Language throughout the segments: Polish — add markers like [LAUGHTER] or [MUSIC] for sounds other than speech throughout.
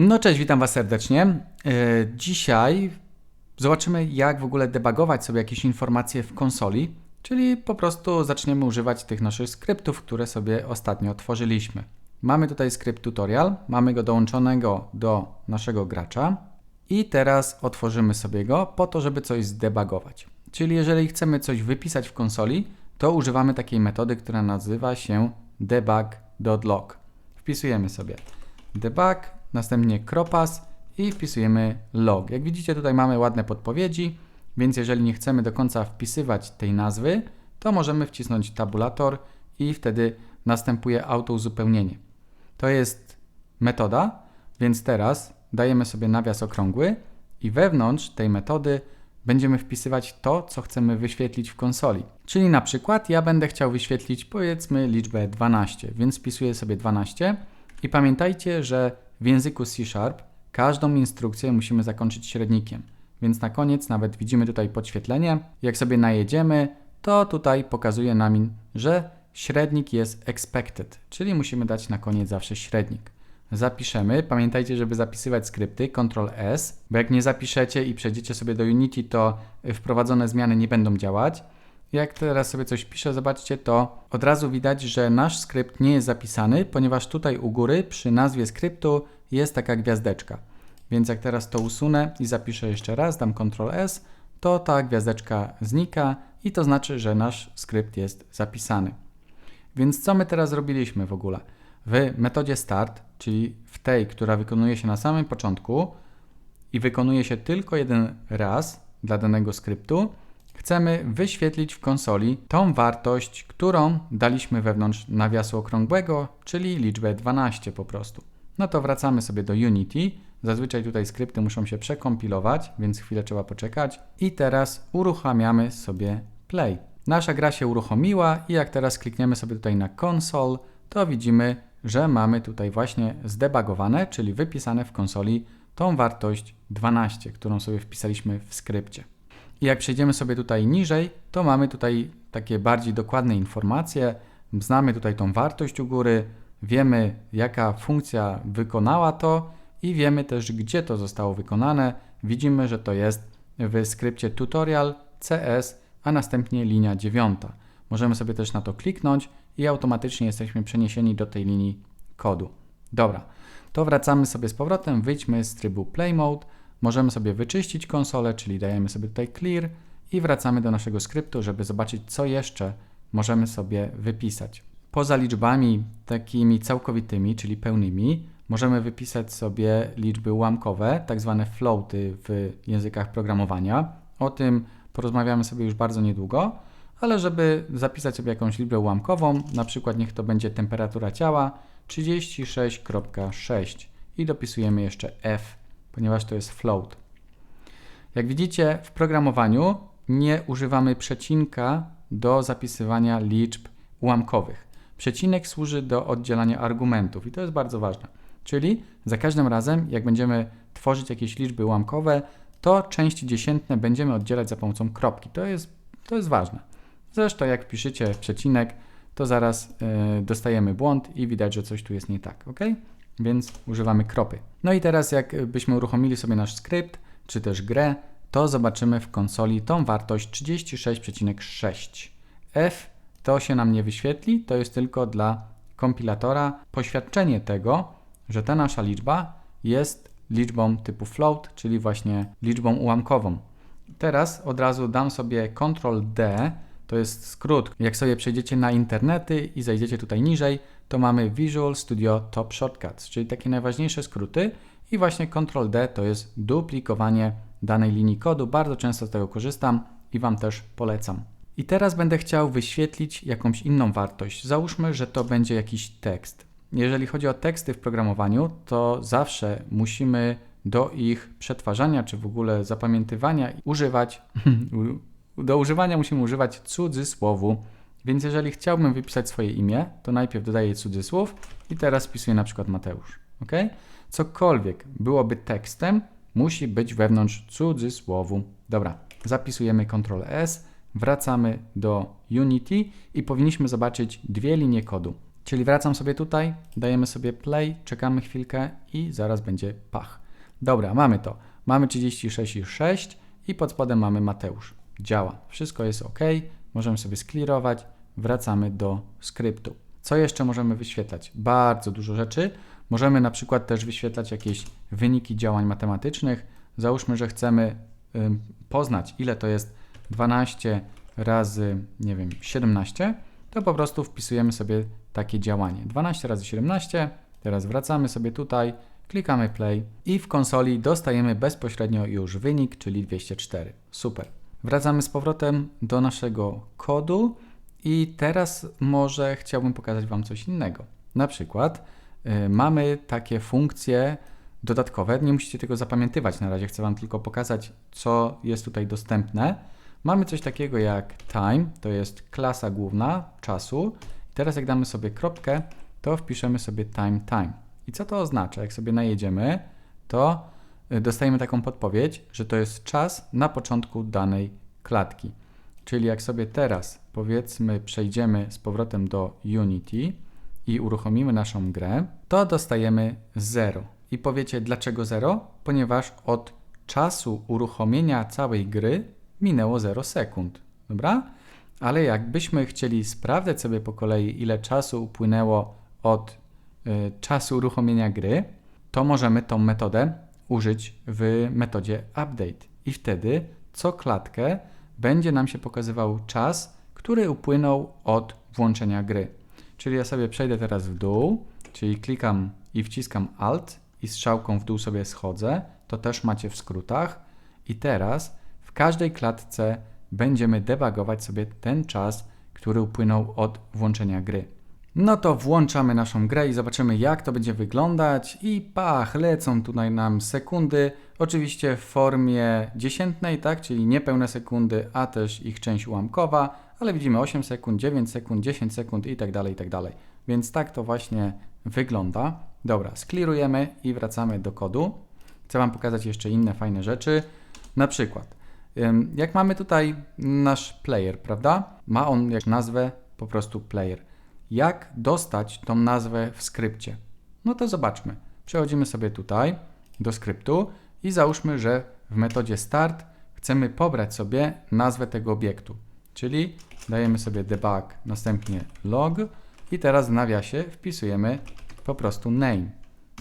No cześć, witam Was serdecznie. E, Dzisiaj zobaczymy, jak w ogóle debugować sobie jakieś informacje w konsoli, czyli po prostu zaczniemy używać tych naszych skryptów, które sobie ostatnio tworzyliśmy. Mamy tutaj skrypt tutorial, mamy go dołączonego do naszego gracza i teraz otworzymy sobie go po to, żeby coś zdebugować. Czyli jeżeli chcemy coś wypisać w konsoli, to używamy takiej metody, która nazywa się debug.log. Wpisujemy sobie debug, następnie kropas i wpisujemy log. Jak widzicie tutaj mamy ładne podpowiedzi, więc jeżeli nie chcemy do końca wpisywać tej nazwy, to możemy wcisnąć tabulator i wtedy następuje autouzupełnienie. To jest metoda, więc teraz dajemy sobie nawias okrągły i wewnątrz tej metody będziemy wpisywać to, co chcemy wyświetlić w konsoli. Czyli na przykład ja będę chciał wyświetlić powiedzmy liczbę 12, więc wpisuję sobie 12 i pamiętajcie, że w języku C Sharp każdą instrukcję musimy zakończyć średnikiem. Więc na koniec nawet widzimy tutaj podświetlenie. Jak sobie najedziemy, to tutaj pokazuje nam, że średnik jest expected, czyli musimy dać na koniec zawsze średnik. Zapiszemy. Pamiętajcie, żeby zapisywać skrypty Ctrl S, bo jak nie zapiszecie i przejdziecie sobie do Unity, to wprowadzone zmiany nie będą działać. Jak teraz sobie coś piszę, zobaczcie, to od razu widać, że nasz skrypt nie jest zapisany, ponieważ tutaj u góry przy nazwie skryptu jest taka gwiazdeczka. Więc jak teraz to usunę i zapiszę jeszcze raz, dam Ctrl S, to ta gwiazdeczka znika i to znaczy, że nasz skrypt jest zapisany. Więc co my teraz zrobiliśmy w ogóle? W metodzie start, czyli w tej, która wykonuje się na samym początku i wykonuje się tylko jeden raz dla danego skryptu, chcemy wyświetlić w konsoli tą wartość, którą daliśmy wewnątrz nawiasu okrągłego, czyli liczbę 12 po prostu. No to wracamy sobie do Unity. Zazwyczaj tutaj skrypty muszą się przekompilować, więc chwilę trzeba poczekać. I teraz uruchamiamy sobie play. Nasza gra się uruchomiła i jak teraz klikniemy sobie tutaj na console, to widzimy, że mamy tutaj właśnie zdebugowane, czyli wypisane w konsoli tą wartość 12, którą sobie wpisaliśmy w skrypcie. Jak przejdziemy sobie tutaj niżej, to mamy tutaj takie bardziej dokładne informacje. Znamy tutaj tą wartość u góry, wiemy jaka funkcja wykonała to i wiemy też gdzie to zostało wykonane. Widzimy, że to jest w skrypcie tutorial CS, a następnie linia 9. Możemy sobie też na to kliknąć i automatycznie jesteśmy przeniesieni do tej linii kodu. Dobra, to wracamy sobie z powrotem, wyjdźmy z trybu Play Mode, możemy sobie wyczyścić konsolę, czyli dajemy sobie tutaj clear i wracamy do naszego skryptu, żeby zobaczyć co jeszcze możemy sobie wypisać. Poza liczbami takimi całkowitymi, czyli pełnymi, możemy wypisać sobie liczby ułamkowe, tak zwane floaty w językach programowania. O tym porozmawiamy sobie już bardzo niedługo, ale żeby zapisać sobie jakąś liczbę ułamkową, na przykład niech to będzie temperatura ciała 36.6 i dopisujemy jeszcze f, ponieważ to jest float. Jak widzicie, w programowaniu nie używamy przecinka do zapisywania liczb ułamkowych. Przecinek służy do oddzielania argumentów i to jest bardzo ważne. Czyli za każdym razem, jak będziemy tworzyć jakieś liczby ułamkowe, to części dziesiętne będziemy oddzielać za pomocą kropki. To jest, to jest ważne. Zresztą jak wpiszecie przecinek, to zaraz yy, dostajemy błąd i widać, że coś tu jest nie tak, ok? Więc używamy kropy. No i teraz jak byśmy uruchomili sobie nasz skrypt, czy też grę, to zobaczymy w konsoli tą wartość 36,6. F to się nam nie wyświetli, to jest tylko dla kompilatora poświadczenie tego, że ta nasza liczba jest liczbą typu float, czyli właśnie liczbą ułamkową. Teraz od razu dam sobie Ctrl D, to jest skrót. Jak sobie przejdziecie na internety i zajdziecie tutaj niżej, to mamy Visual Studio Top Shortcuts, czyli takie najważniejsze skróty i właśnie Ctrl D to jest duplikowanie danej linii kodu. Bardzo często z tego korzystam i Wam też polecam. I teraz będę chciał wyświetlić jakąś inną wartość. Załóżmy, że to będzie jakiś tekst. Jeżeli chodzi o teksty w programowaniu, to zawsze musimy do ich przetwarzania czy w ogóle zapamiętywania używać, [LAUGHS] do używania musimy używać cudzysłowu. Więc jeżeli chciałbym wypisać swoje imię, to najpierw dodaję cudzysłów i teraz wpisuję na przykład Mateusz. ok? Cokolwiek byłoby tekstem, musi być wewnątrz cudzysłowu. Dobra, zapisujemy Ctrl S, wracamy do Unity i powinniśmy zobaczyć dwie linie kodu. Czyli wracam sobie tutaj, dajemy sobie play, czekamy chwilkę i zaraz będzie pach. Dobra, mamy to. Mamy 36,6 i pod spodem mamy Mateusz. Działa. Wszystko jest ok. Możemy sobie sklirować. Wracamy do skryptu. Co jeszcze możemy wyświetlać? Bardzo dużo rzeczy. Możemy na przykład też wyświetlać jakieś wyniki działań matematycznych. Załóżmy, że chcemy poznać, ile to jest 12 razy, nie wiem, 17, to po prostu wpisujemy sobie takie działanie. 12 razy 17, teraz wracamy sobie tutaj, klikamy play i w konsoli dostajemy bezpośrednio już wynik, czyli 204. Super. Wracamy z powrotem do naszego kodu i teraz może chciałbym pokazać Wam coś innego. Na przykład y, mamy takie funkcje dodatkowe, nie musicie tego zapamiętywać na razie, chcę Wam tylko pokazać, co jest tutaj dostępne. Mamy coś takiego jak time, to jest klasa główna czasu. Teraz jak damy sobie kropkę, to wpiszemy sobie time time. I co to oznacza? Jak sobie najedziemy, to dostajemy taką podpowiedź, że to jest czas na początku danej klatki. Czyli jak sobie teraz powiedzmy przejdziemy z powrotem do Unity i uruchomimy naszą grę, to dostajemy 0. I powiecie dlaczego 0? Ponieważ od czasu uruchomienia całej gry minęło 0 sekund. Dobra? Ale jakbyśmy chcieli sprawdzać sobie po kolei, ile czasu upłynęło od y, czasu uruchomienia gry, to możemy tą metodę użyć w metodzie update. I wtedy co klatkę będzie nam się pokazywał czas, który upłynął od włączenia gry. Czyli ja sobie przejdę teraz w dół, czyli klikam i wciskam Alt i strzałką w dół sobie schodzę. To też macie w skrótach. I teraz w każdej klatce będziemy debugować sobie ten czas, który upłynął od włączenia gry. No to włączamy naszą grę i zobaczymy jak to będzie wyglądać i pach, lecą tutaj nam sekundy, oczywiście w formie dziesiętnej, tak, czyli niepełne sekundy, a też ich część ułamkowa, ale widzimy 8 sekund, 9 sekund, 10 sekund i tak dalej, i tak dalej. Więc tak to właśnie wygląda. Dobra, sklirujemy i wracamy do kodu. Chcę Wam pokazać jeszcze inne fajne rzeczy. Na przykład, jak mamy tutaj nasz player, prawda? Ma on jak nazwę po prostu player. Jak dostać tą nazwę w skrypcie? No to zobaczmy. Przechodzimy sobie tutaj do skryptu i załóżmy, że w metodzie start chcemy pobrać sobie nazwę tego obiektu. Czyli dajemy sobie debug, następnie log i teraz w nawiasie wpisujemy po prostu name.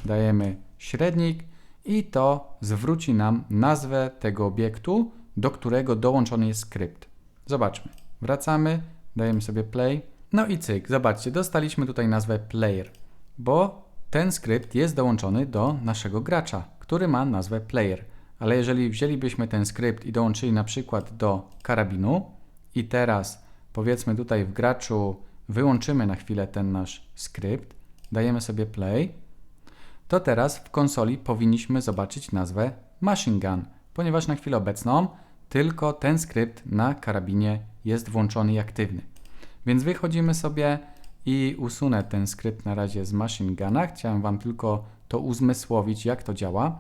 Dajemy średnik i to zwróci nam nazwę tego obiektu, do którego dołączony jest skrypt. Zobaczmy. Wracamy, dajemy sobie play. No i cyk, zobaczcie, dostaliśmy tutaj nazwę player, bo ten skrypt jest dołączony do naszego gracza, który ma nazwę player. Ale jeżeli wzięlibyśmy ten skrypt i dołączyli na przykład do karabinu i teraz powiedzmy tutaj w graczu wyłączymy na chwilę ten nasz skrypt, dajemy sobie play, to teraz w konsoli powinniśmy zobaczyć nazwę machine gun, ponieważ na chwilę obecną tylko ten skrypt na karabinie jest włączony i aktywny. Więc wychodzimy sobie i usunę ten skrypt na razie z machine guna. Chciałem Wam tylko to uzmysłowić, jak to działa.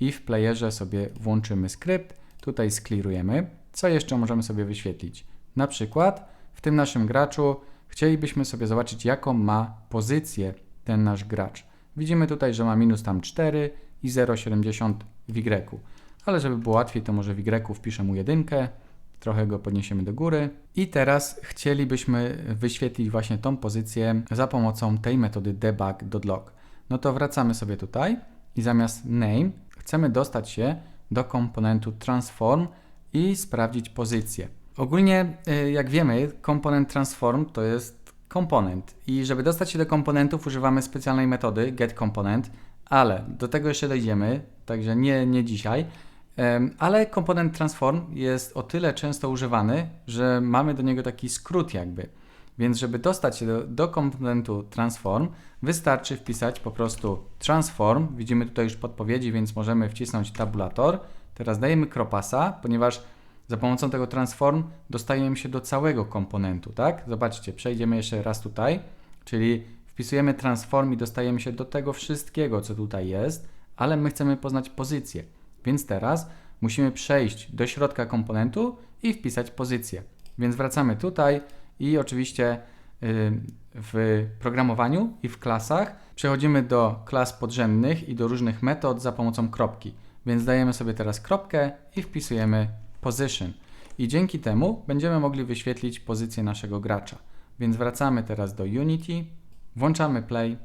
I w playerze sobie włączymy skrypt, tutaj sklirujemy. Co jeszcze możemy sobie wyświetlić? Na przykład w tym naszym graczu chcielibyśmy sobie zobaczyć, jaką ma pozycję ten nasz gracz. Widzimy tutaj, że ma minus tam 4 i 0,70 w Y. Ale żeby było łatwiej, to może w Y wpiszę mu jedynkę, trochę go podniesiemy do góry. I teraz chcielibyśmy wyświetlić właśnie tą pozycję za pomocą tej metody debug.log. No to wracamy sobie tutaj i zamiast name chcemy dostać się do komponentu transform i sprawdzić pozycję. Ogólnie, y, jak wiemy, komponent transform to jest komponent i żeby dostać się do komponentów używamy specjalnej metody getComponent, ale do tego jeszcze dojdziemy, także nie, nie dzisiaj. Ale komponent transform jest o tyle często używany, że mamy do niego taki skrót jakby. Więc żeby dostać się do, do komponentu transform, wystarczy wpisać po prostu transform. Widzimy tutaj już podpowiedzi, więc możemy wcisnąć tabulator. Teraz dajemy kropasa, ponieważ za pomocą tego transform dostajemy się do całego komponentu, tak? Zobaczcie, przejdziemy jeszcze raz tutaj, czyli wpisujemy transform i dostajemy się do tego wszystkiego, co tutaj jest, ale my chcemy poznać pozycję. Więc teraz musimy przejść do środka komponentu i wpisać pozycję. Więc wracamy tutaj i oczywiście w programowaniu i w klasach przechodzimy do klas podrzędnych i do różnych metod za pomocą kropki. Więc dajemy sobie teraz kropkę i wpisujemy position. I dzięki temu będziemy mogli wyświetlić pozycję naszego gracza. Więc wracamy teraz do Unity, włączamy play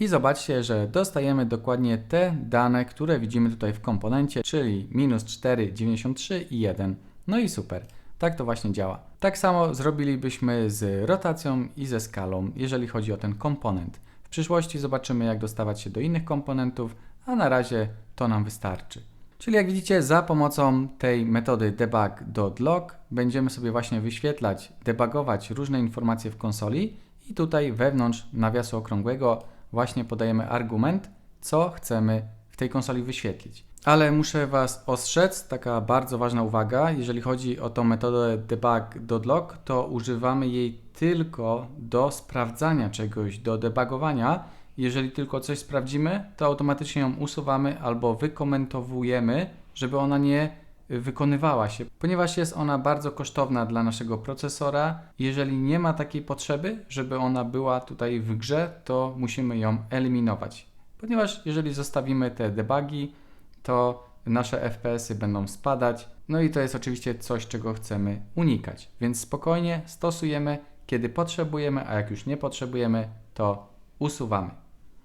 i zobaczcie, że dostajemy dokładnie te dane, które widzimy tutaj w komponencie, czyli minus 4, 93 i 1. No i super. Tak to właśnie działa. Tak samo zrobilibyśmy z rotacją i ze skalą, jeżeli chodzi o ten komponent. W przyszłości zobaczymy, jak dostawać się do innych komponentów, a na razie to nam wystarczy. Czyli jak widzicie, za pomocą tej metody debug.log będziemy sobie właśnie wyświetlać, debugować różne informacje w konsoli i tutaj wewnątrz nawiasu okrągłego właśnie podajemy argument, co chcemy w tej konsoli wyświetlić. Ale muszę Was ostrzec, taka bardzo ważna uwaga, jeżeli chodzi o tą metodę debug.log, to używamy jej tylko do sprawdzania czegoś, do debugowania. Jeżeli tylko coś sprawdzimy, to automatycznie ją usuwamy albo wykomentowujemy, żeby ona nie wykonywała się, ponieważ jest ona bardzo kosztowna dla naszego procesora. Jeżeli nie ma takiej potrzeby, żeby ona była tutaj w grze, to musimy ją eliminować. Ponieważ jeżeli zostawimy te debugi, to nasze FPS-y będą spadać. No i to jest oczywiście coś, czego chcemy unikać. Więc spokojnie stosujemy, kiedy potrzebujemy, a jak już nie potrzebujemy, to usuwamy.